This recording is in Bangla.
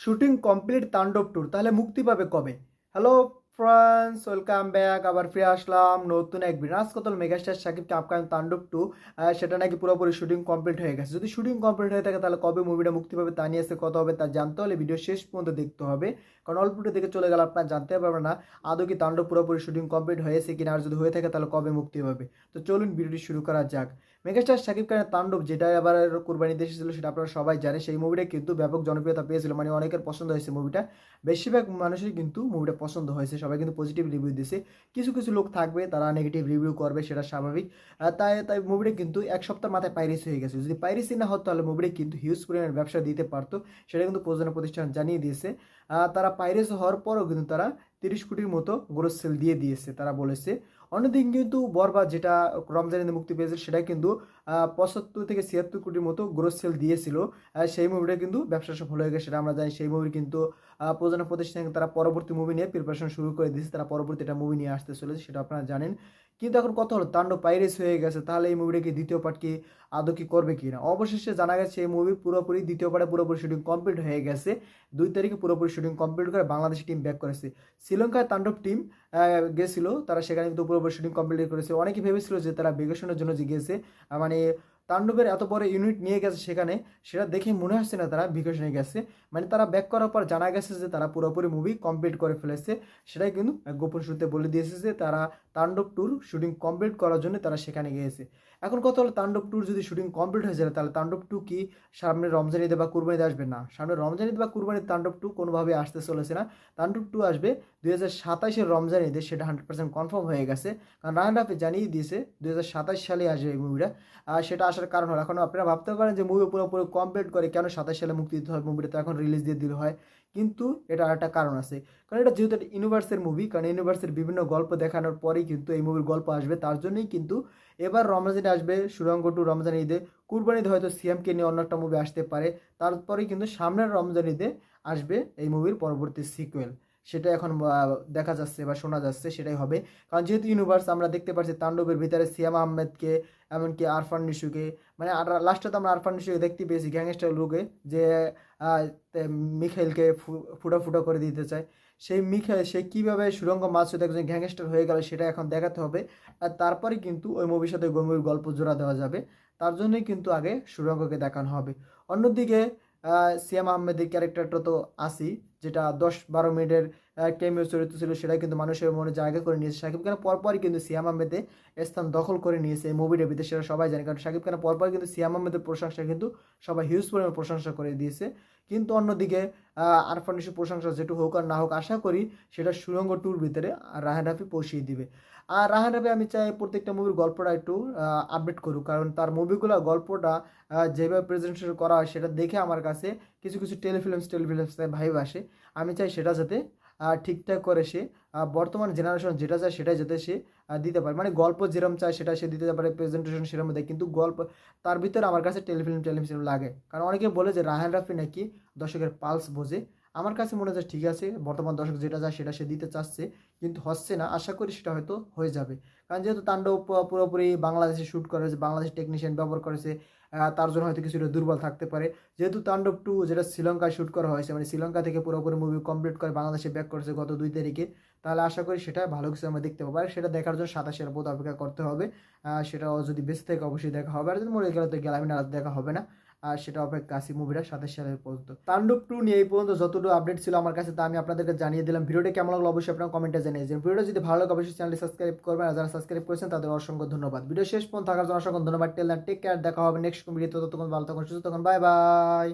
শুটিং কমপ্লিট তাণ্ডব ট্যুর তাহলে মুক্তি পাবে কবে? হ্যালো ফ্রেন্ডস ওয়েলকাম ব্যাক আবার ফিরে আসলাম নতুন এক বিরাজ কতল মেগাস্টার সাকিবকে আপকামিং তাণ্ডব টু সেটা নাকি পুরোপুরি শুটিং কমপ্লিট হয়ে গেছে। যদি শুটিং কমপ্লিট হয়ে থাকে, তাহলে কবে মুভিটা মুক্তি পাবে তা নিয়ে এসে কত হবে, তা জানতে হলে ভিডিও শেষ পর্যন্ত দেখতে হবে। কারণ অল্পটু দেখে চলে গেলে আপনার জানতে পারবেন না, আদৌ কি তাণ্ডব পুরোপুরি শুটিং কমপ্লিট হয়েছে কিনা, আর যদি হয়ে থাকে, তাহলে কবে মুক্তি পাবে। তো চলুন ভিডিওটি শুরু করা যাক। মেগাস্টার শাকিব খানের তাণ্ডব যেটা এবার কুরবানি দেশে ছিল, সেটা আপনারা সবাই জানে সেই মুভিটা কিন্তু ব্যাপক জনপ্রিয়তা পেয়েছিল মানে অনেকের পছন্দ হয়েছে মুভিটা বেশিরভাগ মানুষের কিন্তু মুভিটা পছন্দ হয়েছে কিন্তু পজিটিভ রিভিউ দিয়েছে কিছু কিছু লোক থাকবে, তারা নেগেটিভ রিভিউ করবে, সেটা স্বাভাবিক। তাই তাই মুভিটা কিন্তু এক সপ্তাহ মাথায় পাইরেসি হয়ে গেছে। যদি পাইরেসি না হতো, তাহলে মুভিটা কিন্তু হিউজ পরিমাণের ব্যবসা দিতে পারতো। সেটা কিন্তু প্রযোজনা প্রতিষ্ঠান জানিয়ে দিয়েছে। তারা পাইরেসি হওয়ার পরও কিন্তু তারা তিরিশ কোটির মতো গ্রোস সেল দিয়ে দিয়েছে। তারা বলেছে, অন্যদিন কিন্তু বরবাদ যেটা রমজানের মুক্তি পেয়েছে সেটা কিন্তু পঁচাত্তর থেকে ছিয়াত্তর কোটির মতো গ্রোস সেল দিয়েছিল। সেই মুভিটা কিন্তু ব্যবসা সফল হয়ে গেছে, সেটা আমরা জানি। সেই মুভির কিন্তু প্রযোজনা প্রতিষ্ঠান তারা পরবর্তী মুভি নিয়ে প্রিপারেশন শুরু করে দিয়েছে। তারা পরবর্তী একটা মুভি নিয়ে আসতে চলেছে, সেটা আপনারা জানেন। কিন্তু এখন কথা হলো, তাণ্ডব পাইরেস হয়ে গেছে, তাহলে এই মুভিটা কি দ্বিতীয় পার্ট কি আদৌ কি করবে কি না অবশেষে জানা গেছে এই মুভি পুরোপুরি দ্বিতীয় পার্টে পুরোপুরি শুটিং কমপ্লিট হয়ে গেছে। দুই তারিখে পুরোপুরি শুটিং কমপ্লিট করে বাংলাদেশ টিম ব্যাক করেছে। শ্রীলঙ্কায় তাণ্ডব টিম গেছিল, তারা সেখানে কিন্তু পুরোপুরি শুটিং কমপ্লিট করেছে। অনেকে ভেবেছিল যে তারা ভেকেশনের জন্য যে গেছে মানে তাণ্ডবের এত বড় ইউনিট নিয়ে গেছে সেখানে, সেটা দেখে মনে হচ্ছে না তারা ভেকেশনে গেছে। মানে তারা ব্যাক করার পর জানা গেছে যে তারা পুরোপুরি মুভি কমপ্লিট করে ফেলেছে। সেটাই কিন্তু গোপন সূত্রে বলে দিয়েছে যে তারা তাণ্ডব ট্যুর শুটিং কমপ্লিট করার জন্য তারা সেখানে গিয়েছে। এখন কথা হলো তাণ্ডব ট্যুর যদি শুটিং কমপ্লিট হয়ে যায়, তাহলে তাণ্ডব টু কি সামনে রমজান ঈদে বা কুরবানিতে আসবে? না, সামনে রমজান ঈদ বা কুরবানিতে তাণ্ডব টু কোনোভাবে আসতে চলেছে না। তাণ্ডব টু আসবে দুই হাজার সাতাশের রমজান ঈদে সেটা হান্ড্রেড পার্সেন্ট কনফার্ম হয়ে গেছে। কারণ রায়ন রাফি জানিয়ে দিয়েছে দুই হাজার সাতাশ সালে আসবে এই মুভিটা। আর সেটা আসার কারণ হলো, এখন আপনারা ভাবতে পারেন যে মুভি পুরোপুরি কমপ্লিট করে কেন সাতাশ সালে মুক্তি দিতে হয়, মুভিটা তো এখন রিলিজ দিয়ে দিতে হয়। কিন্তু এটা আর একটা কারণ আছে। কারণ এটা যেহেতু একটা ইউনিভার্সের মুভি কারণ ইউনিভার্সের বিভিন্ন গল্প দেখানোর পরেই কিন্তু এই মুভির গল্প আসবে। তার জন্যই কিন্তু এবার রমজানে আসবে সুরঙ্গ টু রমজান ঈদে। কুরবানিতে হয়তো সিএমকে নিয়ে অন্য একটা মুভি আসতে পারে। তারপরেই কিন্তু সামনের রমজান ঈদে আসবে এই মুভির পরবর্তী সিকুয়েল সেটা এখন দেখা যাচ্ছে বা শোনা যাচ্ছে, সেটাই হবে। কারণ যেহেতু ইউনিভার্স আমরা দেখতে পাচ্ছি তাণ্ডবের ভিতরে সিয়াম আহমেদকে, এমনকি আরফান নিশুকে মানে লাস্টে তো আমরা আরফান নিশুকে দেখতে পেয়েছি, গ্যাংস্টার লুকে, যে মিখাইলকে ফুটো ফুটো করে দিতে চায়। সেই মিখাইল, সে কীভাবে সুরঙ্গ মাসুদ একজন গ্যাংস্টার হয়ে গেল সেটা এখন দেখাতে হবে। আর তারপরে কিন্তু ওই মুভির সাথে গম্ভীর গল্প জোড়া দেওয়া যাবে। তার জন্যই কিন্তু আগে সুরঙ্গকে দেখানো হবে। অন্যদিকে সিয়াম আহমেদের ক্যারেক্টারটা তো আসি যেটা দশ বারো মিনিটের কেমিও চরিত্র ছিল, সেটা কিন্তু মানুষের মনে জায়গা করে নিয়েছে। শাকিব খানের পরপরই কিন্তু সিয়াম আহমেদে স্থান দখল করে নিয়েছে এই ভিতরে সেটা সবাই জানে। কারণ শাকিব খানের পরপর কিন্তু সিয়াম আহমেদের প্রশংসা কিন্তু সবাই হিউজ পরিমাণে প্রশংসা করে দিয়েছে। কিন্তু অন্যদিকে আরফান প্রশংসা যেটু হোক আর না হোক, আশা করি সেটা সুরঙ্গ টুর ভিতরে রাহান রাফি পৌঁছিয়ে দিবে। আর রাহান রাফি, আমি চাই প্রত্যেকটা মুভির গল্পটা একটু আপডেট করুক। কারণ তার মুভিগুলো গল্পটা যেভাবে প্রেজেন্টেশন করা হয়, সেটা দেখে আমার কাছে কিছু কিছু টেলিফিল্মস টেলিফিল্মস ভাইব আসে। আমি চাই সেটা যাতে ঠিকঠাক করে সে বর্তমান জেনারেশন যেটা চায় সেটাই যাতে সে দিতে পারে। মানে গল্প যেরম চায় সেটা সে দিতে পারে প্রেজেন্টেশন সেরম দেয়। কিন্তু গল্প, তার ভিতরে আমার কাছে টেলিফিল্ম টেলিফিল্ম লাগে। কারণ অনেকে বলে যে রাহান রাফি নাকি দর্শকের পালস বোঝে। আমার কাছে মনে হচ্ছে ঠিক আছে, বর্তমান দর্শক যেটা যায় সেটা সে দিতে চাচ্ছে, কিন্তু হচ্ছে না। আশা করি সেটা হয়তো হয়ে যাবে। কারণ যেহেতু তাণ্ডব পুরোপুরি বাংলাদেশে শ্যুট করেছে, বাংলাদেশ টেকনিশিয়ান ব্যবহার করেছে তার জন্য হয়তো কিছুটা দুর্বল থাকতে পারে। যেহেতু তাণ্ডব টু যেটা শ্রীলঙ্কায় শ্যুট করা হয়েছে মানে শ্রীলঙ্কা থেকে পুরোপুরি মুভি কমপ্লিট করে বাংলাদেশে ব্যাক করেছে গত দুই তারিখে, তাহলে আশা করি সেটা ভালো কিছু আমরা দেখতে পাবো। আর সেটা দেখার জন্য সাতাশের বোধ অপেক্ষা করতে হবে। সেটা যদি বেঁচে থেকে, অবশ্যই দেখা হবে। আর যদি মরে গেলে তো গ্যালামিন আর দেখা হবে না। আর সেটা অপেক্ষা আছি মুভিটা সাতাশ সালের পর্যন্ত। তাণ্ডব টু নিয়ে এই পর্যন্ত যতটুকু আপডেট ছিল আমার কাছে তা আমি আপনাদেরকে জানিয়ে দিলাম। ভিডিওটা কেমন লাগল অবশ্যই আপনার কমেন্টে জানিয়ে দিন। ভিডিওটা যদি ভালো লাগে অবশ্যই চ্যানেলটি সাবস্ক্রাইব করবেন। আর যারা সাবস্ক্রাইব করেছেন, তাদের অসংখ্য ধন্যবাদ। ভিডিও শেষ পর্যন্ত থাকার জন্য অসংখ্য ধন্যবাদ। টেল টেক কেয়ার দেখা হবে নেক্সট ভিডিও ততক্ষণ ভালো থাকুন, সুস্থ থাকুন। Bye bye